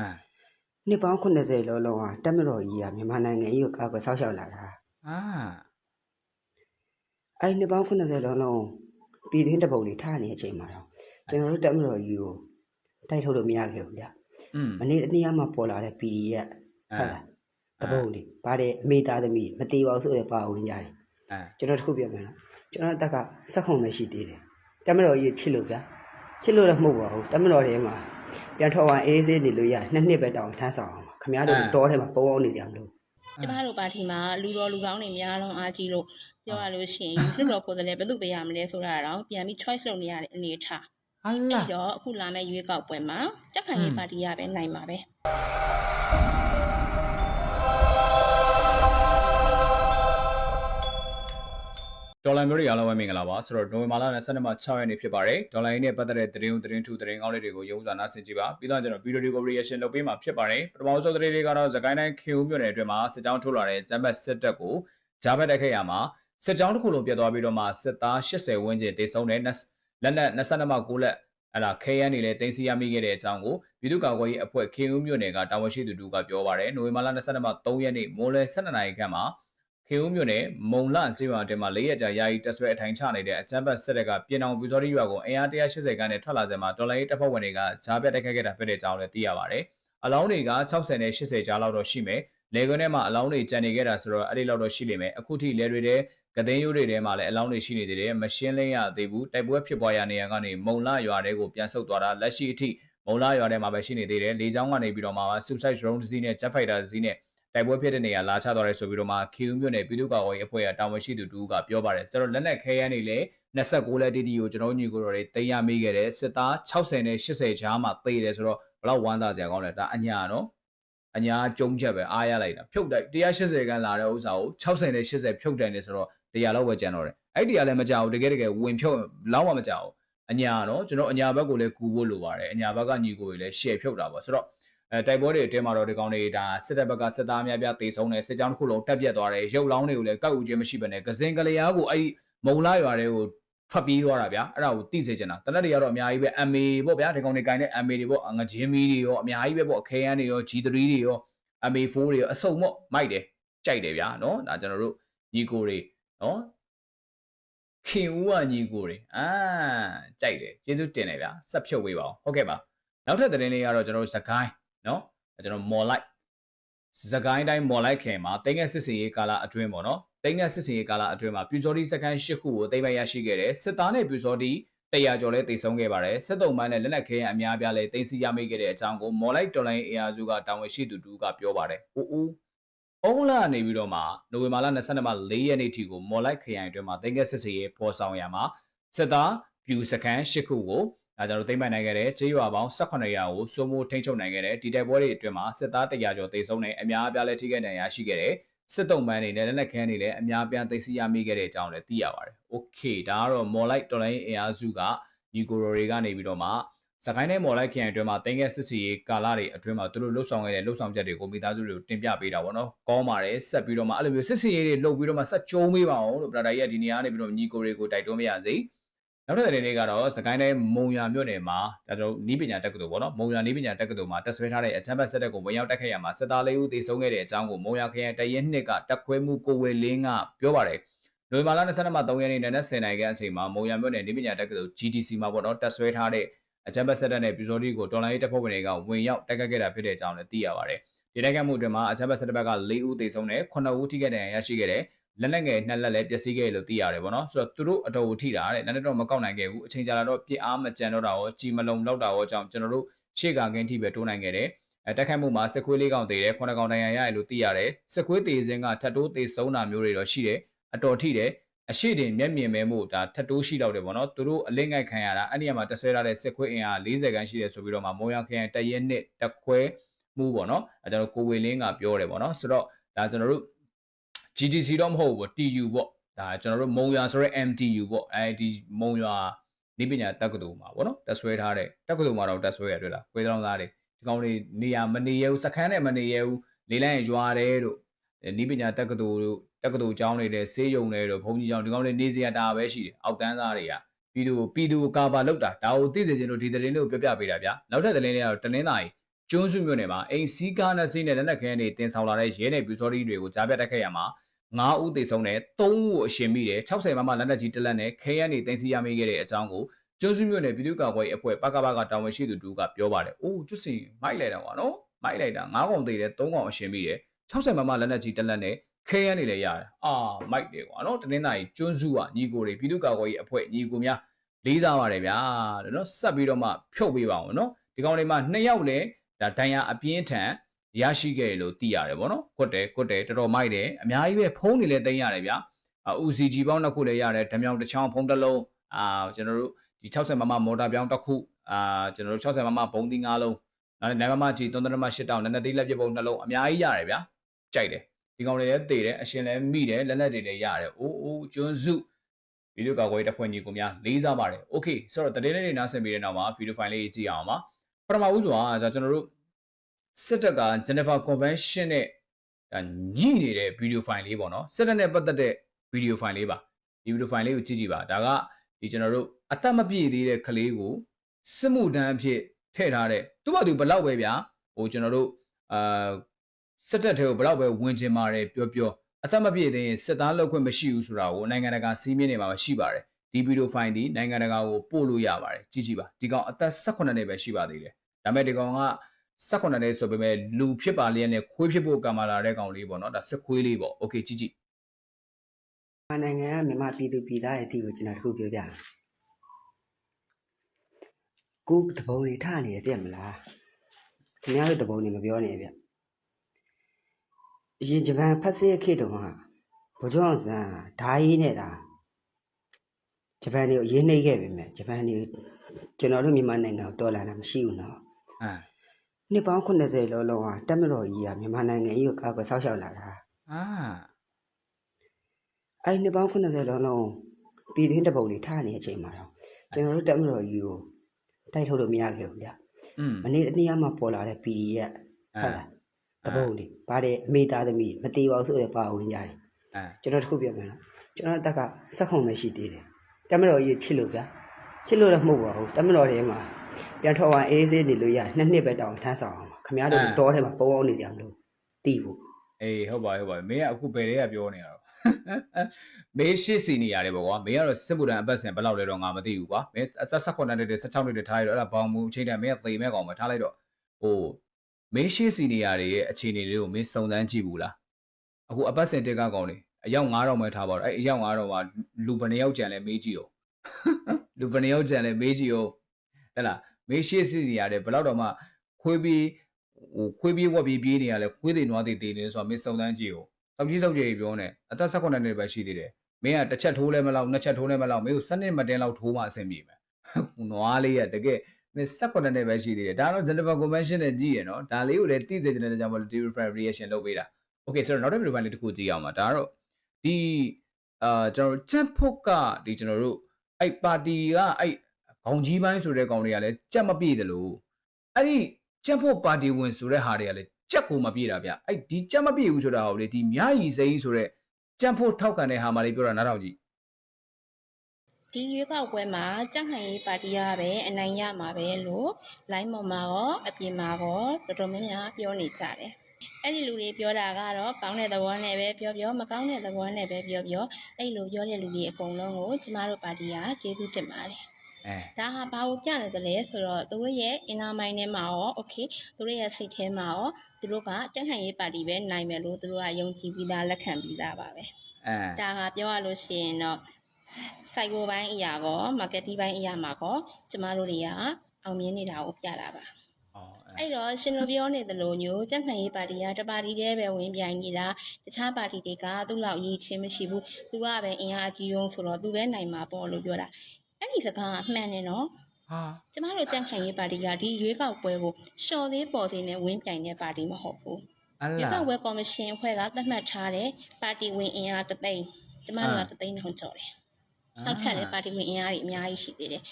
အာနှစ်ပေါင်း80လောလောဟာတက်မတော်ကြီးကမြန်မာနိုင်ငံကြီးကိုကာကွယ်ဆောက်ရှောက်လာတာအာအဲ့ဒီနှစ်ပေါင်း80လောလုံးပြည်တွင်းတပုတ်လေးထားနေတဲ့အချိန်မှာတော့ကျွန်တော်တို့တက်မတော်ကြီးကိုတိုက်ထုတ်လို့မရခဲ့ဘူးဗျอืมမနေ့တနေ့မှပေါ်လာတဲ့ PDF ဟုတ်လားတပုတ်လေးဗါတဲ့အမေသားသမီးမတေပါဘူးဆိုတဲ့ပါဝင်ကြတယ်အာကျွန်တော်တစ်ခုပြောမယ်နော်ကျွန်တော်တက်ကစက်ခုံပဲရှိသေးတယ်တက်မတော်ကြီးချစ်လို့ဗျချစ်လို့တော့မဟုတ်ပါဘူးတက်မတော်ထဲမှာ ပြန်ထော်ဝမ်းအေးဆေးနေလို့ရနှစ်နှစ်ပဲတောင်းထမ်းဆောင်အောင်ပါခင်ဗျားတို့တောထဲမှာပုံအောင်နေကြမလို့ကျမတို့ပါတီမှာလူတော်လူကောင်းတွေများလုံးအားကြီးလို့ပြောရလို့ရှိရင်လွတ်တော်ကိုယ်စားလှယ်ဘယ်သူပေးရမလဲဆိုတာတော့ပြန်ပြီး choice လုပ်နေရတဲ့အနေအထားဟာအဲ့လာတော့အခုလာမယ့်ရွေးကောက်ပွဲမှာတက်ခိုင်ရေးပါတီကပဲနိုင်ပါပဲ ဒေါ်လာမျိုးတွေအားလုံးပဲမင်္ဂလာပါဆိုတော့နိုဝင်ဘာလ22မှာ6ရက်နေ့ဖြစ်ပါတယ်ဒေါ်လာရင်းနဲ့ပတ်သက်တဲ့သတင်းဦးသတင်းထူသတင်းကောင်းလေးတွေကိုရုံးစာနာဆင်ကြည့်ပါပြီးတော့ကျွန်တော်ဗီဒီယိုတွေကို reaction လုပ်ပေးမှာဖြစ်ပါတယ်ပထမဆုံးသတင်းလေးကတော့သကိုင်းတိုင်းခေဦးမြို့နယ်အတွင်းမှာစစ်ကြောင်းထိုးလာတဲ့ဂျမ်ဘတ်စစ်တပ်ကိုဂျာဘတ်တိုက်ခိုက်ရမှာစစ်ကြောင်းတစ်ခုလုံးပြတ်သွားပြီးတော့မှစစ်သား80ဝန်းကျင်တေဆုံးတဲ့လက်နက်22မှ9လက်အဲ့ဒါ KN နေလဲတင်စီရမိခဲ့တဲ့အကြောင်းကိုပြည်သူ့ကာကွယ်ရေးအဖွဲ့ခေဦးမြို့နယ်ကတာဝန်ရှိသူတို့ကပြောပါတယ်နိုဝင်ဘာလ22မှ3ရက်နေ့မိုးလယ်12နာရီခန့်မှာ ခေဦးမြို့နယ်မုံလကျေးရွာအတွင်းမှာ၄ရက်ကြာယာယီတက်ဆွဲအထိုင်ချနေတဲ့အကြမ်းဖက်စစ်တပ်ကပြည်တော်ပူဇော်ရီရွာကိုအင်အား180ခန်းနဲ့ထွက်လာစဉ်မှာတော်လိုင်းရေးတပ်ဖွဲ့ဝင်တွေကဂျားပြတ်တိုက်ခိုက်ခဲ့တာဖြစ်တဲ့အကြောင်းလည်းသိရပါတယ်။အလောင်းတွေက60နဲ့80ကြားလောက်တော့ရှိမယ်။လေကွန်းထဲမှာအလောင်းတွေကျန်နေခဲ့တာဆိုတော့အဲ့ဒီလောက်တော့ရှိလိမ့်မယ်။အခုထိလေတွေတဲ့ကသိန်းရိုးတွေထဲမှာလည်းအလောင်းတွေရှိနေသေးတယ်။မရှင်းလင်းရသေးဘူး။တိုက်ပွဲဖြစ်ပွားရနေရကနေမုံလရွာတွေကိုပြန်ဆုတ်သွားတာလက်ရှိအထိမုံလရွာထဲမှာပဲရှိနေသေးတယ်။လေချောင်းကနေပြီးတော့မှ suicide drone တစ်စီးနဲ့ jet fighter တစ်စီးနဲ့ တိုက်ပွဲဖြစ်တဲ့နေရာလာချသွားတယ်ဆိုပြီးတော့မှ KU မြို့နယ်ပြည်သူ့ကာကွယ်ရေးအဖွဲ့ကတာဝန်ရှိသူတူကပြောပါတယ်ဆိုတော့လက်နက်ခဲယမ်းတွေလည်း29လက်တီတီကိုကျွန်တော်ညီကိုတော်တွေတင်ရမိခဲ့တယ်စစ်သား60နဲ့80ချားမှသေတယ်ဆိုတော့ဘလောက်ဝမ်းသာစရာကောင်းလဲဒါအညာနော်အညာကျုံချက်ပဲအားရလိုက်တာဖြုတ်တိုက်180ခန်းလာတဲ့ဥစ္စာကို60နဲ့80ဖြုတ်တယ်နေဆိုတော့တရားလောက်ပဲကျန်တော့တယ်အဲ့ဒီကလည်းမကြောက်ဘူးတကယ်တကယ်ဝင်ဖြုတ်လောက်မှမကြောက်ဘူးအညာနော်ကျွန်တော်အညာဘက်ကိုလည်းကူဖို့လိုပါတယ်အညာဘက်ကညီကိုတွေလည်း share ဖြုတ်တာပေါ့ဆိုတော့ အဲတိုက်ပွဲတွေအတွင်းမှာတော့ဒီကောင်တွေဒါစစ်တပ်ဘက်ကစစ်သားအများပြားတေဆုံးတယ်စစ်ကြောင်းတစ်ခုလုံးတက်ပြက်သွားတယ်ရုပ်လောင်းတွေကိုလည်းကောက်ဦးခြင်းမရှိဘဲနဲ့ကစင်ကလျားကိုအဲ့ဒီမုံလာရွာတွေကိုထွက်ပြေးသွားတာဗျာအဲ့ဒါကိုသိစေချင်တာတနက်တွေကတော့အများကြီးပဲ MA ပေါ့ဗျာဒီကောင်တွေကင်တဲ့ MA တွေပေါ့ငဂျင်းမီတွေရောအများကြီးပဲပေါ့အခဲယမ်းတွေရော G3 တွေရော MA4 တွေရောအစုံပေါ့မိုက်တယ်ကြိုက်တယ်ဗျာနော်ဒါကျွန်တော်တို့ညီကိုတွေနော်ခင်ဦးကညီကိုတွေအာကြိုက်တယ်ကျေးဇူးတင်တယ်ဗျာဆက်ဖြုတ်ပေးပါအောင်ဟုတ်ကဲ့ပါနောက်ထပ်သတင်းလေးကတော့ကျွန်တော်တို့စကိုင်း နော်ကျွန်တော်မော်လိုက်စကိုင်းတိုင်းမော်လိုက်ခင်မှာတင်းငယ်စစ်စင်ရေးကာလအတွင်းပေါ့နော်တင်းငယ်စစ်စင်ရေးကာလအတွင်းမှာပြူစောတိစကန်၈ခုကိုသိမ်းပိုက်ရရှိခဲ့တယ်စစ်သားနဲ့ပြူစောတိတရားကျော်လဲတည်ဆုံးခဲ့ပါတယ်စစ်တုံးပိုင်းနဲ့လက်နက်ခဲယမ်းအများပြားလဲတင်စီရမိခဲ့တဲ့အကြောင်းကိုမော်လိုက်တော်လိုင်းအေယာစုကတာဝန်ရှိသူတူကပြောပါတယ်။အိုးအိုးအုံးလာနေပြီးတော့မှနိုဝင်ဘာလ22မှာ4ရက်နေ့ထိကိုမော်လိုက်ခရိုင်အတွင်းမှာတင်ကက်စစ်စီရေးပေါ်ဆောင်ရမှာစစ်သားပြူစကန်၈ခုကို ဒါကျွန်တော်သိမ်းပိုက်နိုင်ခဲ့တဲ့ကျေးရွာပေါင်း18ရာကိုစိုးမိုးထိန်းချုပ်နိုင်ခဲ့တဲ့ဒီတိုက်ပွဲတွေအတွင်းမှာစစ်သား100ကျော်တေဆုံးတဲ့အများအပြားလဲထိခိုက်ဒဏ်ရာရှိခဲ့တဲ့စစ်တုံးပိုင်းတွေနဲ့လက်နက်ခဲတွေလည်းအများအပြားသိမ်းဆည်းရမိခဲ့တဲ့အကြောင်းလည်းသိရပါတယ်။ Okay ဒါကတော့မော်လိုက်တော်လိုင်းအေယာစုကညီကိုရိုတွေကနေပြီးတော့မှစကိုင်းနဲ့မော်လိုက်ခရိုင်အတွင်းမှာတင်ကက်စစ်စီရေးကာလတွေအတွင်းမှာသူတို့လှုပ်ဆောင်ခဲ့တဲ့လှုပ်ဆောင်ချက်တွေကိုမိသားစုတွေကိုတင်ပြပေးတာပေါ့နော်။ကောင်းပါတယ်ဆက်ပြီးတော့မှအဲ့လိုမျိုးစစ်စီရေးတွေလှုပ်ပြီးတော့မှဆက်ကြုံပေးပါအောင်လို့ပလာဒါကြီးကဒီနေရာကနေပြီးတော့ညီကိုတွေကိုတိုက်တွန်းပေးရစေ။ နောက်ထပ်သတင်းလေးကတော့စကိုင်းတိုင်းမုံရွာမြို့နယ်မှာဒါတို့နီးပညာတက္ကသိုလ်ပေါ့နော်မုံရွာနီးပညာတက္ကသိုလ်မှာတက်ဆွဲထားတဲ့အချမ်းဘတ်ဆက်တက်ကိုဝင်ရောက်တက်ခဲ့ရမှာစစ်သားလေးဦးတေဆုံးခဲ့တဲ့အကြောင်းကိုမုံရွာခရိုင်တရင်နှစ်ကတက်ခွဲမှုကိုဝေလင်းကပြောပါတယ်။နိုဝင်ဘာလ22မှ3ရက်နေ့နနက်10:00နာရီခန့်အချိန်မှာမုံရွာမြို့နယ်နီးပညာတက္ကသိုလ် GTC မှာပေါ့နော်တက်ဆွဲထားတဲ့အချမ်းဘတ်ဆက်တက်နဲ့ပြူစောတိကိုတော်လိုင်းရေးတပ်ဖွဲ့ဝင်တွေကဝင်ရောက်တက်ခတ်ခဲ့တာဖြစ်တဲ့အကြောင်းလည်းသိရပါတယ်။ဒီတိုက်ကမှုအတွင်းမှာအချမ်းဘတ်ဆက်တက်ဘက်က4ဦးတေဆုံးတယ်9ဦးထိခိုက်ဒဏ်ရာရရှိခဲ့တယ်။ လက်နက်ငယ်နှစ်လက်လည်းပျက်စီးခဲ့တယ်လို့သိရတယ်ပေါ့နော်ဆိုတော့သူတို့အတော်ကိုထိတာတဲ့လက်နက်တော့မကောက်နိုင်ခဲ့ဘူးအချိန်ကြာလာတော့ပြစ်အားမကြံတော့တာရောကြီးမလုံလောက်တာရောကြောင့်ကျွန်တော်တို့ရှေ့ကကင်းထိပဲတိုးနိုင်ခဲ့တယ်အဲတက်ခတ်မှုမှာစစ်ခွေးလေးကောင်တည်တယ်ခုနကောင်တန်ရရရလို့သိရတယ်စစ်ခွေးတည်စင်းကထပ်တိုးတည်ဆုံးတာမျိုးတွေတော့ရှိတယ်အတော်ထိတယ်အရှိတင်မျက်မြင်မဲမှုဒါထပ်တိုးရှိတော့တယ်ပေါ့နော်သူတို့အလင့်ငိုက်ခံရတာအဲ့ဒီမှာတက်ဆွဲထားတဲ့စစ်ခွေးအင်အား40ခန်းရှိတယ်ဆိုပြီးတော့မှမုံရခရိုင်တရက်နှစ်တက်ခွဲမှုပေါ့နော်အဲကျွန်တော်ကိုဝေလင်းကပြောတယ်ပေါ့နော်ဆိုတော့ဒါကျွန်တော်တို့ GTC တော့မဟုတ်ဘူးပေါ့ TU ပေါ့ဒါကျွန်တော်တို့မုံရွာဆိုရဲ MTU ပေါ့အဲဒီမုံရွာနေပညာတက္ကသိုလ်မှာပေါ့နော်တက်ဆွဲထားတဲ့တက္ကသိုလ်မှာတော့တက်ဆွဲရတွေ့လားခွေးတောင်းသားတွေဒီကောင်တွေနေရာမနေရဘူးစခန်းနဲ့မနေရဘူးလေးလန်းရွာတယ်တို့နေပညာတက္ကသိုလ်တို့တက္ကသိုလ်ကျောင်းတွေတဲ့ဆေးရုံတွေတို့ဘုံကြီးကျောင်းဒီကောင်တွေနေစရာတာပဲရှိတယ်အောက်တန်းသားတွေကပြည်သူပြည်သူကာဘာလောက်တာဒါကိုသိစေချင်လို့ဒီသတင်းလေးကိုပြောပြပေးတာဗျာနောက်ထပ်သတင်းလေးကတော့တနင်္လာရီကျွန်းစုမြို့နယ်မှာအိမ်စီးကားနဲ့စီးနဲ့လက်နက်ခဲတွေတင်ဆောင်လာတဲ့ရဲနယ်ပြူစောတီတွေကိုကြားပြတ်တက်ခဲ့ရမှာ 9ဦးသေဆုံးနဲ့3ဦးကိုအရှင်မိတယ်60မမလက်နက်ကြီးတစ်လက်နဲ့ခဲရန်တွေတင်စီရမိခဲ့တဲ့အကြောင်းကိုကျွန်းစုမြို့နယ်ပြည်သူ့ကာကွယ်ရေးအဖွဲ့ပကပကတာဝန်ရှိသူတူကပြောပါတယ်။အိုးကျွတ်စီမိုက်လိုက်တာကွာနော်။မိုက်လိုက်တာ9កောင်သေးတယ်3កောင်အရှင်မိတယ်60မမလက်နက်ကြီးတစ်လက်နဲ့ခဲရန်တွေလည်းရတယ်။အာမိုက်တယ်ကွာနော်။တနင်္သာရီကျွန်းစုကညီကိုတွေပြည်သူ့ကာကွယ်ရေးအဖွဲ့ညီကိုများလေးစားပါတယ်ဗျာတဲ့နော်ဆက်ပြီးတော့မှဖြုတ်ပေးပါအောင်နော်။ဒီကောင်လေးမှာ2ယောက်လည်းဒါဒဏ်ရာအပြင်းထန် ရရှိခဲ့တယ်လို့သိရတယ်ဗောနော်ကွတ်တယ်ကွတ်တယ်တော်တော်မိုက်တယ်အများကြီးပဲဖုံးနေလဲတင်ရတယ်ဗျာအာ UCG ပေါင်းတစ်ခုလည်းရတယ်ဓမြောင်တစ်ချောင်းဖုံးတစ်လုံးအာကျွန်တော်တို့ဒီ60မမမော်တာပြောင်းတစ်ခုအာကျွန်တော်တို့60မမဘုံသီး၅လုံးနောက်နိုင်မမကြီး3.8တောင်လက်နက်သေးလက်ပြပုံနှလုံးအများကြီးရတယ်ဗျာကြိုက်တယ်ဒီကောင်တွေလည်းသေတယ်အရှင်လည်းမိတယ်လက်နက်တွေလည်းရတယ်အိုးအိုးကျွန်းစုဗီဒီယိုကာကွယ်ရေးတစ်ဖွဲ့ညီကိုများလေးစားပါတယ်โอเคဆိုတော့တတိယနေ့နားဆင်ပြီးတဲ့နောက်မှာဗီဒီယိုဖိုင်လေးကြည့်အောင်ပါပထမဦးစွာဒါကျွန်တော်တို့ စစ်တပ်က Geneva Convention နဲ့ဒါညှိနေတဲ့ဗီဒီယိုဖိုင်လေးပေါ့နော်စစ်တပ်နဲ့ပတ်သက်တဲ့ဗီဒီယိုဖိုင်လေးပါဒီဗီဒီယိုဖိုင်လေးကိုကြည့်ကြည့်ပါဒါကဒီကျွန်တော်တို့အသက်မပြည့်သေးတဲ့ကလေးကိုစစ်မှုတန်းအဖြစ်ထည့်ထားတဲ့သူ့ဘာသူဘလောက်ပဲဗျာဟိုကျွန်တော်တို့အာစစ်တပ်ထဲကိုဘလောက်ပဲဝင်ကျင်ပါတယ်ပြောပြောအသက်မပြည့်သေးရင်စစ်သားလုပ်ခွင့်မရှိဘူးဆိုတာကိုနိုင်ငံတကာစီးမြင်နေမှာရှိပါတယ်ဒီဗီဒီယိုဖိုင်ဒီနိုင်ငံတကာကိုပို့လို့ရပါတယ်ကြည့်ကြည့်ပါဒီကောင်အသက်18နှစ်ပဲရှိပါသေးတယ်ဒါပေမဲ့ဒီကောင်က 18နှစ်ဆိုပေမဲ့လူဖြစ်ပါလျက်နဲ့ခွေးဖြစ်ဖို့ကံမာလာတဲ့ကောင်လေးပေါ့နော်ဒါစစ်ခွေးလေးပေါ့โอเคကြည့်ကြည့် မြန်မာနိုင်ငံကမြန်မာပြည်သူပြည်သားရဲ့အထီကိုကျွန်တော်တစ်ခုပြောပြမယ်ကိုတပုံတွေထနေတယ်ပြက်မလားခင်ဗျားတို့တပုံတွေမပြောနဲ့ဗျအရင်ဂျပန်ဖက်စစ်ခေတ်တုန်းကဘိုးကျောင်းဆန်ဓာကြီးနဲ့တာဂျပန်တွေကိုရင်းနှိပ်ခဲ့ပြီမဲ့ဂျပန်တွေကျွန်တော်တို့မြန်မာနိုင်ငံကိုတော်လာတာမရှိဘူးနော် အာ နှစ်ပေါင်း80လောလောဟာတက်မတော်ကြီးကမြန်မာနိုင်ငံကြီးကိုကာကွယ်ဆောက်ရှောက်လာတာအာအဲ့ဒီနှစ်ပေါင်း80လောလုံးပြည်တွင်းတပုံတွေထားနေတဲ့အချိန်မှာတော့ကျွန်တော်တို့တက်မတော်ကြီးကိုတိုက်ထုတ်လို့မရခဲ့ဘူးဗျอืมမနေ့တနေ့မှပေါ်လာတဲ့ PDF ဟုတ်လားတပုံတွေဗါတဲ့အမေသားသမီးမတေပါဘူးဆိုတဲ့ပါဝင်ကြတယ်အာကျွန်တော်တခုပြောမယ်နော်ကျွန်တော်တက်ကစက်ခုံပဲရှိသေးတယ်တက်မတော်ကြီးချစ်လို့ဗျချစ်လို့တော့မဟုတ်ပါဘူးတက်မတော်ထဲမှာ ပြန်ထွက်သွားအေးဆေးနေလို့ရနှစ်နှစ်ပဲတောင်းထမ်းဆောင်အောင်ခမရတို့တောထဲမှာပုံအောင်နေကြမလို့တီးဖို့အေးဟုတ်ပါဟုတ်ပါမင်းကအခုဘယ်တည်းကပြောနေရတော့မေးရှိစီနေရတယ်ပေါ့ကွာမင်းကတော့စစ်မှုတန်းအပတ်စဉ်ဘယ်လောက်လဲတော့ငါမသိဘူးကွာမင်းအသက်18နှစ်တည်း16နှစ်တည်းထားရတော့အဲ့ဒါဘောင်မူအချိန်တည်းမင်းကသေမဲ့ကောင်ပဲထားလိုက်တော့ဟိုမေးရှိစီနေရရဲ့အခြေအနေလေးကိုမင်းစုံစမ်းကြည့်ဘူးလားအခုအပတ်စဉ်တက်ကကောင်လေအယောက်9000ပဲထားပါတော့အဲ့အယောက်9000ကလူဘယ်နှယောက်ကြံလဲမေးကြည့်အောင်လူဘယ်နှယောက်ကြံလဲမေးကြည့်အောင် ဟဲ့လားမေးရှိစီနေရတယ်ဘယ်လောက်တော့မှခွေးပြီးဟိုခွေးပြီးဝက်ပြီးပြေးနေရလဲခွေးတွေနွားတွေတည်နေဆိုတော့မင်းစုံစမ်းကြည့်အောင်တောက်ကြီးစောက်ကြီးပြောနေအသက်18နှစ်ပဲရှိသေးတယ်မင်းကတစ်ချက်ထိုးလဲမလောက်နှစ်ချက်ထိုးလဲမလောက်မင်းကို7နှစ်မတင်လောက်ထိုးမှအဆင်ပြေမယ်နွားလေးကတကယ်မင်း18နှစ်ပဲရှိသေးတယ်ဒါတော့ Geneva Convention နဲ့ကြည့်ရနော်ဒါလေးကိုလည်းသိစေချင်တဲ့ကြောင့်မလို့ different reaction လုပ်ပေးတာ okay ဆိုတော့နောက်တစ် video လေးတစ်ခုကြည့်အောင်ပါဒါကတော့ဒီအာကျွန်တော်ချက်ဖို့ကဒီကျွန်တော်တို့အဲ့ပါတီကအဲ့ ခေါင်းကြီးပိုင်းဆိုတဲ့ကောင်တွေကလည်းကြက်မပြည့်တယ်လို့အဲ့ဒီချက်ဖို့ပါတီဝင်ဆိုတဲ့ဟာတွေကလည်းကြက်ကိုမပြေတာဗျအဲ့ဒီကြက်မပြေဘူးဆိုတာဟောလေဒီမြရီစိမ်းဆိုတဲ့ကြက်ဖို့ထောက်ခံတဲ့ဟာမလေးပြောတာနားထောင်ကြည့်ဒီရွေးကောက်ပွဲမှာကြက်ဟန်ရေးပါတီကပဲအနိုင်ရမှာပဲလို့လိုင်းပေါ်မှာရောအပြင်မှာရောတော်တော်များများပြောနေကြတယ်။အဲ့ဒီလူတွေပြောတာကတော့ကောင်းတဲ့သဘောနဲ့ပဲပြောပြောမကောင်းတဲ့သဘောနဲ့ပဲပြောပြောအဲ့လိုပြောတဲ့လူတွေအကုန်လုံးကိုကျမတို့ပါတီကကျေးဇူးတင်ပါတယ်။ အဲဒါဟာဘာကိုပြနေသလဲဆိုတော့သူတို့ရဲ့ inner mind ထဲမှာရော okay သူတို့ရဲ့စိတ်ထဲမှာရောသူတို့ကကြက်ဟန်ရေးပါတီပဲနိုင်မယ်လို့သူတို့ကယုံကြည်ပြီးသားလက်ခံပြီးသားပါပဲအဲဒါကပြောရလို့ရှိရင်တော့ cyber ဘိုင်းအရာကော marketing ဘိုင်းအရာမှာကောကျမတို့တွေကအောင်မြင်နေတာကိုပြတာပါအော်အဲအဲ့တော့ရှင်တို့ပြောနေသလိုမျိုးကြက်ခံရေးပါတီကတပါတီတည်းပဲဝင်ပြိုင်နေတာတခြားပါတီတွေကသူ့လောက်ရည်ချင်းမရှိဘူးသူကပဲအင်အားကြီးအောင်ဆိုတော့သူပဲနိုင်မှာပေါ့လို့ပြောတာ အဲ့ဒီစကားကမှန်တယ်နော်ဟာကျမတို့ကြက်ခံရေးပါတီကဒီရွေးကောက်ပွဲကိုရှော်သေးပေါ်သေးနဲ့ဝင်ပြိုင်တဲ့ပါတီမဟုတ်ဘူးအရွေးလာကောက်ပွဲကော်မရှင်အဖွဲ့ကသတ်မှတ်ထားတဲ့ပါတီဝင်အင်အားတသိန်းကျမတို့ကတသိန်းထောင်ကျော်တယ်နောက်ထပ်လည်းပါတီဝင်အင်အားတွေအများကြီးရှိသေးတယ်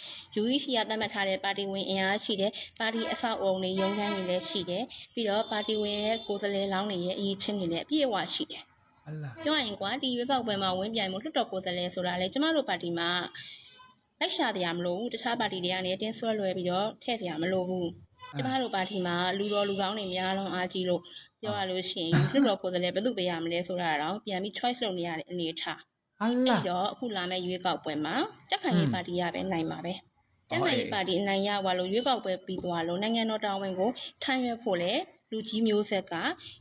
UEC ကသတ်မှတ်ထားတဲ့ပါတီဝင်အင်အားရှိတယ်ပါတီအဆောက်အုံတွေရုံးခန်းတွေလည်းရှိတယ်ပြီးတော့ပါတီဝင်ရဲ့ကိုယ်စားလှယ်လောင်းတွေရဲ့အရေးချင်းတွေလည်းအပြည့်အဝရှိတယ်အလာပြောရရင်ကွာဒီရွေးကောက်ပွဲမှာဝင်ပြိုင်မှုလွှတ်တော်ကိုယ်စားလှယ်ဆိုတာလေကျမတို့ပါတီမှာ လိုက်ရှာတရားမလိုဘူးတခြားပါတီတွေကနေအတင်းဆွဲလွယ်ပြီးတော့ထည့်စရာမလိုဘူးကျမတို့ပါတီမှာလူတော်လူကောင်းတွေများလုံးအားကြီးလို့ပြောရလို့ရှိရင်လွတ်တော်ကိုယ်စားလှယ်ဘယ်သူပေးရမလဲဆိုတာတော့ပြန်ပြီး choice လုပ်နေရတဲ့အနေအထားဟာအဲ့လားတော့အခုလာမယ့်ရွေးကောက်ပွဲမှာတက်ခိုင်ရေးပါတီကပဲနိုင်မှာပဲတက်ခိုင်ရေးပါတီအနိုင်ရသွားလို့ရွေးကောက်ပွဲပြီးသွားလို့နိုင်ငံတော်တာဝန်ကိုထမ်းရွက်ဖို့လေလူကြီးမျိုးဆက်က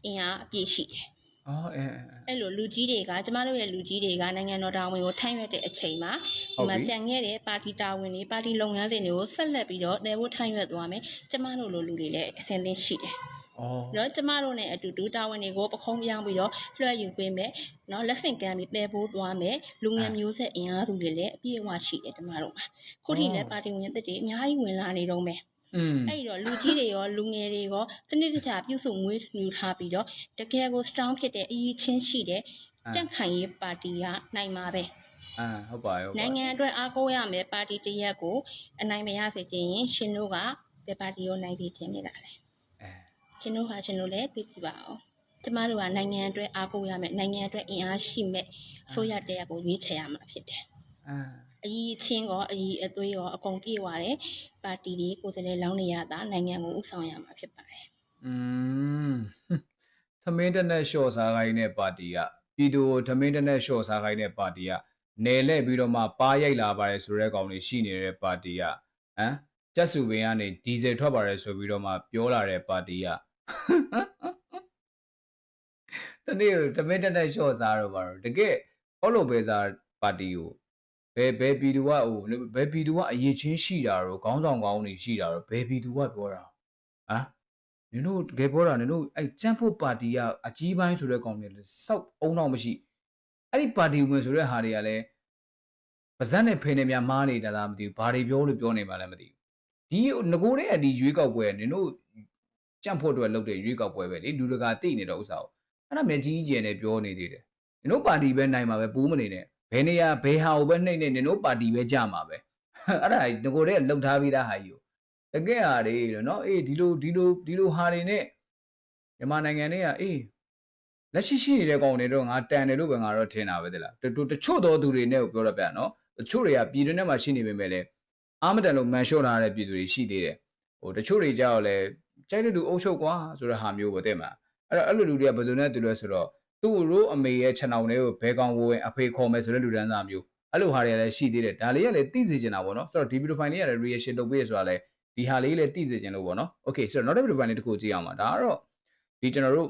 အင်အားအပြည့်ရှိတယ် အော်အဲအဲအဲ့လိုလူကြီးတွေကကျမတို့ရဲ့လူကြီးတွေကနိုင်ငံတော်တာဝန်ကိုထမ်းရွက်တဲ့အချိန်မှာဟုဒီတ်ပြီမှာကြံခဲ့တဲ့ပါတီတာဝန်တွေပါတီလုပ်ငန်းစဉ်တွေကိုဆက်လက်ပြီးတော့တည်ဖို့ထမ်းရွက်သွားမယ်ကျမတို့လိုလူတွေလည်းအဆင်သင့်ရှိတယ်အော်။နော်ကျမတို့နဲ့အတူတူတာဝန်တွေကိုပခုံးပြောင်းပြီးတော့လွှဲယူပေးမယ်။နော်လက်ဆင့်ကမ်းပြီးတည်ဖို့သွားမယ်။လူငယ်မျိုးဆက်အင်အားစုတွေလည်းအပြည့်အဝရှိတယ်ကျမတို့မှာ။ခုထိလည်းပါတီဝင်သက်တွေအများကြီးဝင်လာနေတော့မယ်อืม။ အဲ့ဒီတော့လူကြီးတွေရောလူငယ်တွေရောစနစ်တကျပြုစုမွေးမြူထားပြီးတော့တကယ်ကို strong ဖြစ်တဲ့အရေးချင်းရှိတဲ့ကြန့်ခိုင်ရေးပါတီကနိုင်မှာပဲ။အာဟုတ်ပါရောနိုင်ငံအတွက်အားကိုးရမယ်ပါတီတစ်ရက်ကိုအနိုင်မရစေချင်ရင်ရှင်တို့ကဘယ်ပါတီကိုနိုင်ပြီးခြင်းနေတာလဲအဲရှင်တို့ဟာရှင်တို့လည်းသိကြပါအောင်ကျမတို့ကနိုင်ငံအတွက်အားကိုးရမယ်နိုင်ငံအတွက်အင်အားရှိမဲ့အစိုးရတရက်ကိုရွေးချယ်ရမှာဖြစ်တယ်အာ အကြီးချင်းကောအကြီးအသွေးရောအကုန်ပြေဝတယ်ပါတီတွေကိုယ်စားလှယ်လောင်းနေရတာနိုင်ငံကိုဥဆောင်ရမှာဖြစ်ပါတယ်อืมသမင်းတက်နဲ့ရှော့စားခိုင်းတဲ့ပါတီကပြည်သူကိုသမင်းတက်နဲ့ရှော့စားခိုင်းတဲ့ပါတီကနယ်လဲပြီးတော့မှပါရိုက်လာပါတယ်ဆိုတဲ့ကောင်တွေရှိနေတဲ့ပါတီကဟမ်ကျက်စုပင်ကနေဒီဇယ်ထွက်ပါတယ်ဆိုပြီးတော့မှပြောလာတဲ့ပါတီကတနေ့ကိုသမင်းတက်နဲ့ရှော့စားတော့ပါတော့တကယ်အော်လိုပဲစားပါတီကို ဘယ်ဘယ်ပြည်သူကဟိုဘယ်ပြည်သူကအရေးချင်းရှိတာတော့ခေါင်းဆောင်ကောင်းတွေရှိတာတော့ဘယ်ပြည်သူကပြောတာဟမ်နင်တို့တကယ်ပြောတာနင်တို့အဲ့ကျန်းဖို့ပါတီကအကြီးပိုင်းဆိုတဲ့ကောင်တွေလည်းစောက်အုံတော့မရှိအဲ့ဒီပါတီဝင်ဆိုတဲ့ဟာတွေကလည်းပါဇက်နဲ့ဖိနေများမားနေတာလားမသိဘူးဘာတွေပြောလို့ပြောနေမှလည်းမသိဘူးဒီငကိုတဲ့အဒီရွေးကောက်ပွဲကနင်တို့ကြံ့ဖို့အတွက်လုပ်တဲ့ရွေးကောက်ပွဲပဲလေလူတကာသိနေတော့ဥစ္စာကိုအဲ့ဒါမြကြီးကျယ်နဲ့ပြောနေသေးတယ်နင်တို့ပါတီပဲနိုင်မှာပဲပူးမနေနဲ့ ဘယ်နေရာဘယ်ဟာကိုပဲနှိမ့်နေနင်တို့ပါတီပဲကြမှာပဲအဲ့ဒါငကိုတဲ့လှုပ်ထားပြီးသားဟာကြီးကိုတကယ်ဟာတွေလို့နော်အေးဒီလိုဒီလိုဒီလိုဟာတွေနဲ့မြန်မာနိုင်ငံတွေကအေးလက်ရှိရှိနေတဲ့ကောင်တွေတော့ငါတန်တယ်လို့ပဲငါတော့ထင်တာပဲတလားတတတချို့တော်သူတွေနဲ့ကိုပြောရပြနော်တချို့တွေကပြည်တွင်းထဲမှာရှိနေပေမဲ့လည်းအာမတန်လို့မန်လျှော့ထားတဲ့ပြည်သူတွေရှိသေးတယ်ဟိုတချို့တွေကြောက်လဲကြိုက်တဲ့လူအုပ်ချုပ်ကွာဆိုတဲ့ဟာမျိုးပဲတဲ့မှာအဲ့တော့အဲ့လိုလူတွေကဘယ်သူနဲ့တူလဲဆိုတော့ သူ့တို့အမေရဲ့ခြံအောင်လေးကိုဘဲကောင်ဝဝင်အဖေခေါ်မယ်ဆိုတဲ့လူတန်းစားမျိုးအဲ့လိုဟာတွေလည်းရှိသေးတယ်ဒါလေးကလည်းသိစေချင်တာပေါ့နော်ဆိုတော့ဒီ video file လေးကလည်း reaction လုပ်ပေးရဆိုတာလည်းဒီဟာလေးလည်းသိစေချင်လို့ပေါ့နော် okay ဆိုတော့နောက်တစ် video file လေးတစ်ခုကြည့်အောင်ပါဒါကတော့ဒီကျွန်တော်တို့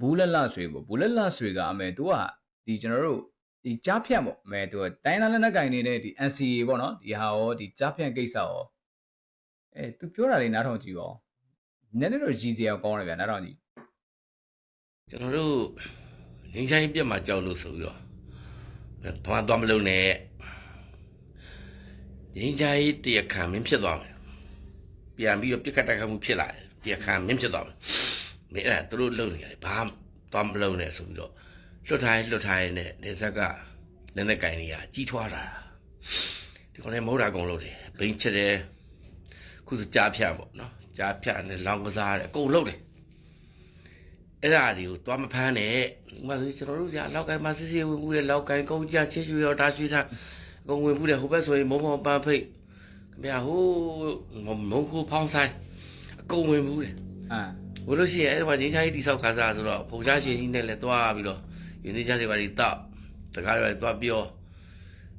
ဘူးလက်လဆွေပေါ့ဘူးလက်လဆွေကအမေသူကဒီကျွန်တော်တို့ဒီကြားဖြန့်ပေါ့အမေသူကတိုင်းသားလက်နက်ကင်နေတဲ့ဒီ NCA ပေါ့နော်ဒီဟာရောဒီကြားဖြန့်ကိစ္စရောအဲသူပြောတာလေးနားထောင်ကြည့်ပါဦး နည်းနည်းတော့ကြီးစရာကောင်းတယ်ဗျာနားထောင်ကြည့်ကျွန်တော်တို့ငင်းချိုင်းပြက်မှာကြောက်လို့ဆိုပြီးတော့ဘာမှသွားမလုပ်နဲ့ငင်းချိုင်းတရားခံမင်းဖြစ်သွားမယ်ပြန်ပြီးတော့ပြစ်ခတ်တိုက်ခတ်မှုဖြစ်လာတယ်တရားခံမင်းဖြစ်သွားမယ်မင်းအဲ့ဒါသူတို့လုပ်နေရတယ်ဘာမှသွားမလုပ်နဲ့ဆိုပြီးတော့လွတ်ထားရင်လွတ်ထားရင်နဲ့နေဆက်ကလက်နဲ့ကင်နေရကြီးထွားလာတာဒီကောင်လည်းမဟုတ်တာအကုန်လုပ်တယ်ဘိန်းချက်တယ်ခုစကြားဖြတ်ပေါ့နော် ကြားဖြတ်နဲ့လောင်ကစားတယ်အကုန်လုပ်တယ်အဲ့ဒါတွေကိုသွားမဖမ်းနဲ့ဥပမာဆိုကျွန်တော်တို့ကလောက်ကိုင်းမှာစစ်စစ်ဝင်မှုတဲ့လောက်ကိုင်းကုန်းကြချစ်ရွှေရောတာရွှေထားအကုန်ဝင်မှုတဲ့ဟိုဘက်ဆိုရင်မုံမောင်ပန်းဖိတ်ခင်ဗျာဟိုမုံကိုဖောင်းဆိုင်အကုန်ဝင်မှုတဲ့အာဘလို့ရှိရင်အဲ့ဒီမှာငင်းချိုင်းတိဆောက်ခါစားဆိုတော့ပုံချရှင်ကြီးနဲ့လည်းသွားပြီးတော့ယင်းနေချတွေပါတွေတောက်တကားတွေသွားပြော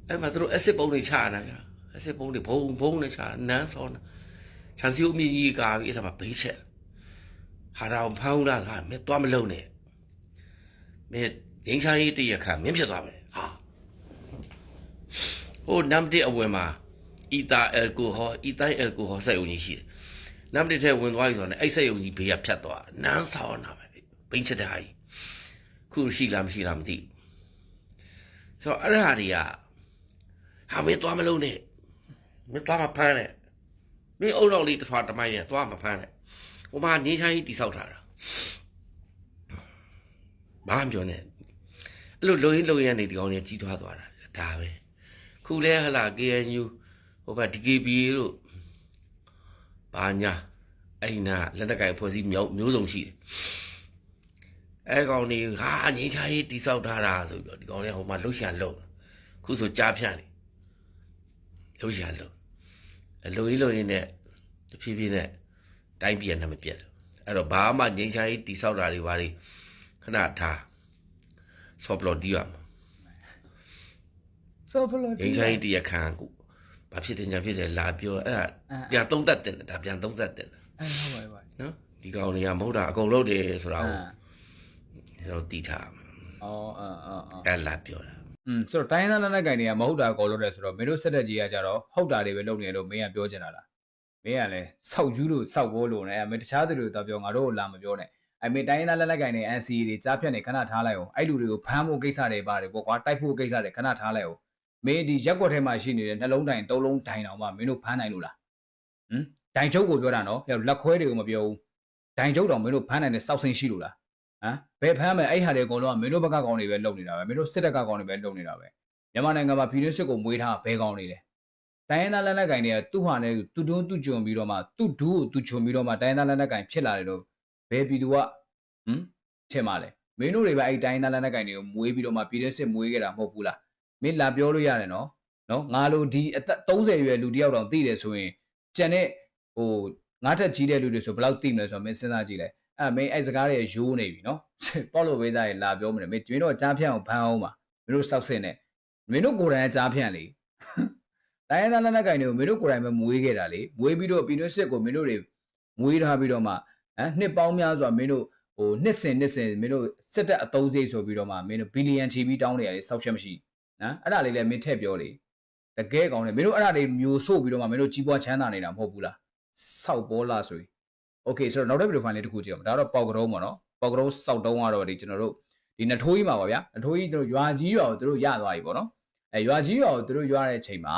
အဲ့မှာသူတို့ acid ပုံတွေချနေတာဗျာ acid ပုံတွေဘုံဘုံနဲ့ချနန်းစော ချန်စီအမြင့်ကြီးကာပြီးအဲ့ဒါမှာဘေးချက်ဟာတာကိုဖမ်းလာကမင်းသွားမလုံးနဲ့မင်းဒင်းချာကြီးတည့်ရခါမင်းဖြစ်သွားမယ်ဟာဟိုနမ်တီအဝယ်မှာအီတာအယ်ကိုဟောအီတိုင်းအယ်ကိုဟောစိတ်ုံကြီးရှိတယ်နမ်တီထဲဝင်သွားပြီဆိုတော့အဲ့စိတ်ုံကြီးဘေးကဖြတ်သွားနန်းဆောင်တာပဲဘိန်းချက်တဲ့ဟာကြီးခုရှိလားမရှိလားမသိဘူးဆိုတော့အဲ့ဒါတွေကဟာမင်းသွားမလုံးနဲ့မင်းသွားမဖမ်းနဲ့ မင်းအုံတော်လေးတစ်ထွားတမိုင်းနဲ့သွားမဖမ်းနဲ့ဟိုမှာနေချိုင်းတိဆောက်ထားတာဘာမှပြောနေအဲ့လိုလုံရင်းလုံရင်းနေဒီကောင်ကြီးကြီးထွားသွားတာဒါပဲခုလဲဟလာ KNU ဟိုဘက် DKBA တို့ဘာညာအဲ့နာလက်နက်ကင်ဖွဲ့စည်းမျိုးမျိုးစုံရှိတယ်အဲကောင်ကြီးဟာငင်းချာရေးတိဆောက်ထားတာဆိုပြီးတော့ဒီကောင်လေးဟိုမှာလှုပ်ရှားလှုပ်ခုဆိုကြားဖြန့်နေလှုပ်ရှားလှုပ်အ လုံကြီးလုံကြီးနဲ့တဖြည်းဖြည်းနဲ့တိုင်းပြည်နဲ့မပြတ်ဘူးအဲ့တော့ဘာမှငြိမ်းချမ်းရေးတိဆောက်တာတွေဘာတွေခဏထားဆော့ပလော်တီးရမှာဆိုဖလို့ငိမ့်ချိုင်းတရားခံကိုဘာဖြစ်တယ်ညာဖြစ်တယ်လာပြောအဲ့ဒါပြန်သုံးသက်တင်တယ်ဒါပြန်သုံးသက်တင်တယ်အဲ့ဟုတ်ပါပါနော်ဒီကောင်တွေကမဟုတ်တာအကုန်လုပ်တယ်ဆိုတာကိုအာကျွန်တော်တီးထားမှာအော်အာအာအာအဲ့လာပြောတာ อืมဆိုတော့တိုင်းသားလက်နက်ကိုင်တွေကမဟုတ်တာကောလို့တယ်ဆိုတော့မင်းတို့စက်တက်ကြီးကကြတော့ဟုတ်တာတွေပဲလုပ်နေလို့မင်းကပြောချင်တာလားမင်းကလည်းစောက်ယူလို့စောက်ဘောလို့နဲ့မင်းတခြားသူတွေတော့ပြောငါတို့လာမပြောနဲ့အဲ့မင်းတိုင်းသားလက်နက်ကိုင်တွေ NCA တွေကြားဖြတ်နေခဏထားလိုက်အောင်အဲ့လူတွေကိုဖမ်းဖို့ကိစ္စတွေပါတယ်ပေါ့ကွာတိုက်ဖို့ကိစ္စတွေခဏထားလိုက်အောင်မင်းဒီရက်ွက်ထဲမှာရှိနေတဲ့နှလုံးတိုင်သုံးလုံးတိုင်တောင်မှမင်းတို့ဖမ်းနိုင်လို့လားဟမ်တိုင်ချုပ်ကိုပြောတာနော်ဟဲ့လက်ခွဲတွေကိုမပြောဘူးတိုင်ချုပ်တောင်မင်းတို့ဖမ်းနိုင်တဲ့စောက်စင်ရှိလို့လားဟ မ်ဘယ်ဖမ်းမယ်အဲ့ဟာတွေအကုန်လုံးကမင်းတို့ဘက်ကကောင်တွေပဲလုပ်နေတာပဲမင်းတို့စစ်တပ်ကကောင်တွေပဲလုပ်နေတာပဲမြန်မာနိုင်ငံမှာပြည်တွင်းစစ်ကိုမွေးထားဘဲကောင်းနေတယ်။တိုင်းရင်းသားလက်နက်ကိုင်တွေကသူ့ဟာနဲ့သူတွန်းသူကြုံပြီးတော့မှသူ့ဒူးကိုသူကြုံပြီးတော့မှတိုင်းရင်းသားလက်နက်ကိုင်ဖြစ်လာတယ်လို့ဘယ်ပြည်သူကဟမ်ထင်ပါလဲ။မင်းတို့တွေပဲအဲ့တိုင်းရင်းသားလက်နက်ကိုင်တွေကိုမွေးပြီးတော့မှပြည်တွင်းစစ်မွေးခဲ့တာမဟုတ်ဘူးလား။မင်းလာပြောလို့ရတယ်နော်။နော်ငါလိုဒီအသက်30ရွယ်လူတယောက်တောင်သိတယ်ဆိုရင်ကြံတဲ့ဟိုငါထက်ကြီးတဲ့လူတွေဆိုဘယ်လောက်သိမလဲဆိုတော့မင်းစဉ်းစားကြည့်လိုက်။ အဲ့မင်းအဲ့စကားတွေရိုးနေပြီနော်။ပေါ့လို့ဝေးစားရင်လာပြောမလို့မင်းကျွင်းတော့ကြားဖြန့်အောင်ဖမ်းအောင်ပါမင်းတို့စောက်စင်နေမင်းတို့ကိုယ်တိုင်ကကြားဖြန့်လေတိုင်းရင်းသားလက်နက်ကင်တွေကိုမင်းတို့ကိုယ်တိုင်ပဲမွေးခဲ့တာလေမွေးပြီးတော့ပြည်တွင်းစစ်ကိုမင်းတို့တွေမွေးထားပြီးတော့မှဟမ်နှစ်ပေါင်းများစွာမင်းတို့ဟိုနှစ်စဉ်နှစ်စဉ်မင်းတို့စစ်တပ်အသုံးစိတ်ဆိုပြီးတော့မှမင်းတို့ဘီလီယံချီပြီးတောင်းနေရတယ်စောက်ချက်မရှိနော်အဲ့ဒါလေးလည်းမင်းထည့်ပြောလေတကယ်ကောင်းတယ်မင်းတို့အဲ့ဒါတွေမျိုးဆို့ပြီးတော့မှမင်းတို့ကြီးပွားချမ်းသာနေတာမဟုတ်ဘူးလားစောက်ပေါ်လာဆိုရင် Okay ဆိုတော့နောက်တဲ့ဗီဒီယိုဖိုင်လေးတစ်ခုကြည့်အောင်ဒါကတော့ပေါက်ကတုံးပေါ့နော်ပေါက်ကတုံးစောက်တုံးကတော့ဒီကျွန်တော်တို့ဒီနထိုးကြီးမှာပါဗျာနထိုးကြီးတို့ရွာကြီးရွာကိုတို့ရသွားပြီပေါ့နော်အဲရွာကြီးရွာကိုသူတို့ရွာတဲ့အချိန်မှာ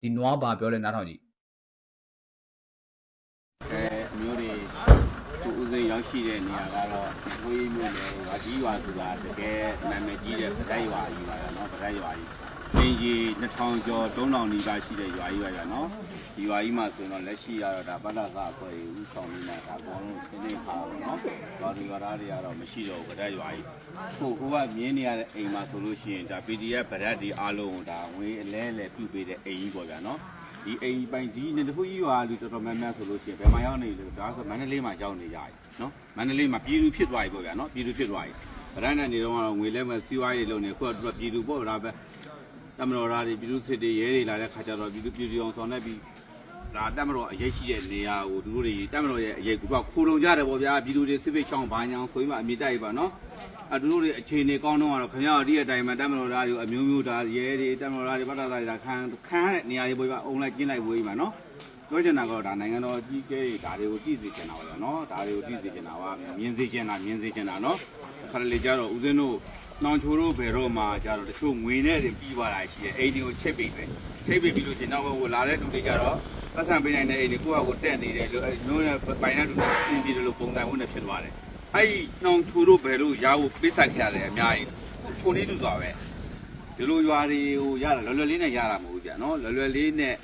ဒီနွားဘာပြောလဲနားထောင်ကြည့်အဲအမျိုးတွေသူဦးစိန်ရောက်ရှိတဲ့နေရာကတော့ဝေးမျိုးလေဝါကြီးရွာဆိုတာတကယ်နာမည်ကြီးတဲ့ဗဒက်ရွာကြီးပါလားနော်ဗဒက်ရွာကြီး အင်ကြီး2000ကျော်3000နီးပါးရှိတဲ့ရွာကြီးပါလားနော်ဒီရွာကြီးမှာဆိုရင်တော့လက်ရှိရတော့ဒါပတ္တကအဖွဲ့ကြီးဥဆောင်နေတာဒါအကုန်လုံးသင်နေပါတော့နော်ရွာသူရွာသားတွေကတော့မရှိတော့ဘူးဗဒက်ရွာကြီးဟိုဟိုကမြင်းနေရတဲ့အိမ်မှာဆိုလို့ရှိရင်ဒါ PDF ဗဒက်ဒီအားလုံးကိုဒါငွေအလဲလဲပြုတ်ပေးတဲ့အိမ်ကြီးပေါ့ဗျာနော်ဒီအိမ်ပိုင်ဒီနေတခုကြီးရွာလူတော်တော်များများဆိုလို့ရှိရင်ဘယ်မှာရောက်နေလဲဒါဆိုမန္တလေးမှာရောက်နေကြပြီနော်မန္တလေးမှာပြည်သူဖြစ်သွားပြီပေါ့ဗျာနော်ပြည်သူဖြစ်သွားပြီဗရန်နဲ့နေတော့ကတော့ငွေလဲမဲ့စီးပွားရေးလုပ်နေခုကတော့ပြည်သူပေါ့ဗျာပဲ တမတော်သားတွေပြည်သူစစ်တွေရဲတွေလာတဲ့ခါကျတော့ပြည်သူပြည်သူအောင်ဆောင်နေပြီးဒါတမတော်အရေးရှိတဲ့နေရာကိုသူတို့တွေတမတော်ရဲ့အရေးကခိုးလုံကြတယ်ပေါ့ဗျာပြည်သူတွေစစ်ဖိတ်ချောင်းဘာညာဆိုပြီးမှအမြင့်တိုက်ပါနော်အတူတို့တွေအခြေအနေကောင်းတော့ကတော့ခင်ဗျားတို့ဒီအတိုင်းမှာတမတော်သားတွေအမျိုးမျိုးဒါရဲတွေတမတော်သားတွေပတ်သားတွေဒါခံခံရတဲ့နေရာတွေပေါ့ဗျာအုံလိုက်ကျင်းလိုက်ဝေးပါနော်ပြောချင်တာကတော့ဒါနိုင်ငံတော်အကြီးအကဲတွေဒါတွေကိုတည်စေချင်တာပါဗျာနော်ဒါတွေကိုတည်စေချင်တာပါမြင်စေချင်တာမြင်စေချင်တာနော်ခါလေကြတော့ဦးဇင်းတို့ နှောင်ချိုးတို့ဘယ်တော့မှကြတော့တချို့ငွေနဲ့တင်ပြီးသွားတာရှိတယ်အိမ်တွေကိုချိတ်ပိတ်ပဲချိတ်ပိတ်ပြီးလို့ရှင်တော့ဟိုလာတဲ့လူတွေကြတော့ပတ်စံပေးနိုင်တဲ့အိမ်တွေကိုယ့်ဟာကိုတက်နေတယ်လို့အဲမျိုးနဲ့ပိုင်တဲ့လူတွေရှင်းပြီးလို့ပုံစံဝင်နေဖြစ်သွားတယ်အဲ့ဒီနှောင်ချိုးတို့ဘယ်လို့ရဖို့ပိတ်ဆက်ခဲ့ရတယ်အများကြီးချိုးနေတူသွားပဲဒီလိုရွာတွေကိုရတာလွယ်လွယ်လေးနဲ့ရတာမဟုတ်ဘူးဗျာနော်လွယ်လွယ်လေးနဲ့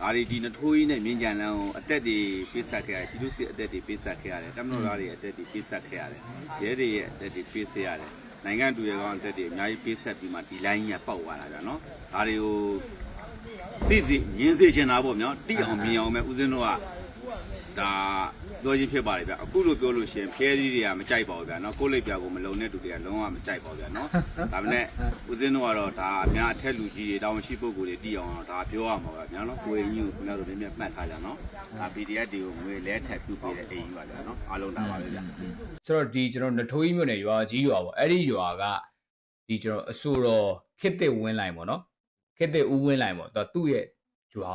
ဒါတွေဒီနထိုးကြီးနဲ့မြင်းကြံလန်းကိုအတက်တွေပေးဆက်ခဲ့ရတယ်ပြည်သူစစ်အတက်တွေပေးဆက်ခဲ့ရတယ်တမန်တော်သားတွေအတက်တွေပေးဆက်ခဲ့ရတယ်ရဲတွေရဲ့အတက်တွေပေးဆက်ရတယ် နိုင်ငံတူရဲ့ကောင်အတက်တွေအများကြီးပေးဆက်ပြီးမှဒီလိုင်းကြီးကပေါက်သွားတာဗျာနော်ဒါတွေကိုသိသိမြင်စေချင်တာပေါ့ဗျာတိအောင်မြင်အောင်ပဲဦးဇင်းတို့ကဒါ ပြောချင်းဖြစ်ပါတယ်ဗျအခုလိုပြောလို့ရှိရင်ဖျဲကြီးတွေကမကြိုက်ပါဘူးဗျာနော်ကိုယ်လိပ်ပြာကိုမလုံတဲ့တူတွေကလုံးဝမကြိုက်ပါဘူးဗျာနော်ဒါပေမဲ့ဦးဇင်းတို့ကတော့ဒါအများအထက်လူကြီးတွေတောင်ရှိပုဂ္ဂိုလ်တွေတိအောင်တော့ဒါပြောရမှာပါဗျာနော်ကိုယ်ကြီးကိုခင်ဗျားတို့လည်းမြတ်မှတ်ထားကြနော်ဒါ PDF တွေကိုငွေလဲထက်ပြုပေးတဲ့အိမ်ကြီးပါဗျာနော်အားလုံးလာပါပဲဗျာဆိုတော့ဒီကျွန်တော်နထိုးကြီးမြို့နယ်ရွာကြီးရွာပေါ့အဲ့ဒီရွာကဒီကျွန်တော်အဆိုတော်ခစ်တစ်ဝင်းလိုက်ပေါ့နော်ခစ်တစ်ဦးဝင်းလိုက်ပေါ့သူကသူ့ရဲ့ရွာ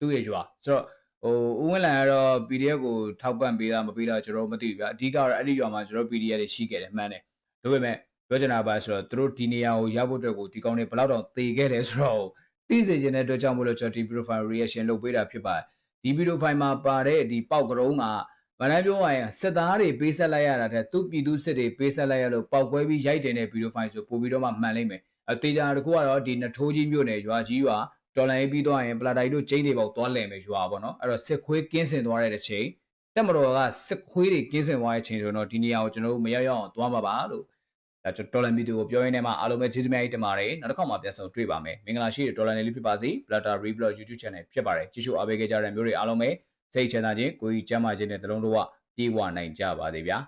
သူ့ရဲ့ရွာဆိုတော့ ဟိုဦးဝင်းလိုက်ကတော့ PDF ကိုထောက်ပံ့ပေးတာမပေးတာကျွန်တော်မသိဘူးဗျအဓိကတော့အဲ့ဒီရွာမှာကျွန်တော် PDF တွေရှိခဲ့တယ်မှန်တယ်ဒါပေမဲ့ပြောချင်တာပါဆိုတော့သူတို့ဒီနေရာကိုရောက်ဖို့အတွက်ကိုဒီကောင်းတွေဘယ်လောက်တော့သေခဲ့တယ်ဆိုတော့သိစေချင်တဲ့အတွက်ကြောင့်မို့လို့ကျွန်တော်ဒီ profile reaction လုပ်ပေးတာဖြစ်ပါတယ်ဒီ video file မှာပါတဲ့ဒီပေါက်ကတုံးကဗလန်ပြောရရင်စစ်သားတွေပေးဆက်လိုက်ရတာတဲ့သူပြည်သူစစ်တွေပေးဆက်လိုက်ရလို့ပောက်ကွဲပြီးရိုက်တင်တဲ့ဗီဒီယိုဖိုင်ဆိုပို့ပြီးတော့မှမှန်လိမ့်မယ်အသေးချာတကူကတော့ဒီနထိုးကြီးမြို့နယ်ရွာကြီးရွာ တော်လိုင်းပြီးသွားရင်ပလာတိုင်တို့ကျင်းတွေပေါက်သွားလည်မယ်ရွာပေါ့နော်အဲ့တော့စစ်ခွေးကင်းစင်သွားတဲ့ချိန်တက်မတော်ကစစ်ခွေးတွေကင်းစင်သွားတဲ့ချိန်ဆိုတော့ဒီနေရာကိုကျွန်တော်တို့မရောက်ရောက်အောင်သွားမှာပါလို့ဒါကျွန်တော်တော်လန်ဗီဒီယိုကိုပြောရင်းနဲ့မှအားလုံးပဲကျေးဇူးများကြီးတင်ပါတယ်နောက်တစ်ခါမှပြန်ဆုံတွေ့ပါမယ်မင်္ဂလာရှိတဲ့တော်လန်လေးဖြစ်ပါစေ Blatter Reblog YouTube Channel ဖြစ်ပါတယ်ကြည့်ရှုအားပေးကြတဲ့မျိုးတွေအားလုံးပဲစိတ်ချမ်းသာခြင်းကိုယ်ကြီးကျန်းမာခြင်းနဲ့တလုံးတော့ပြေဝနိုင်ကြပါစေဗျာ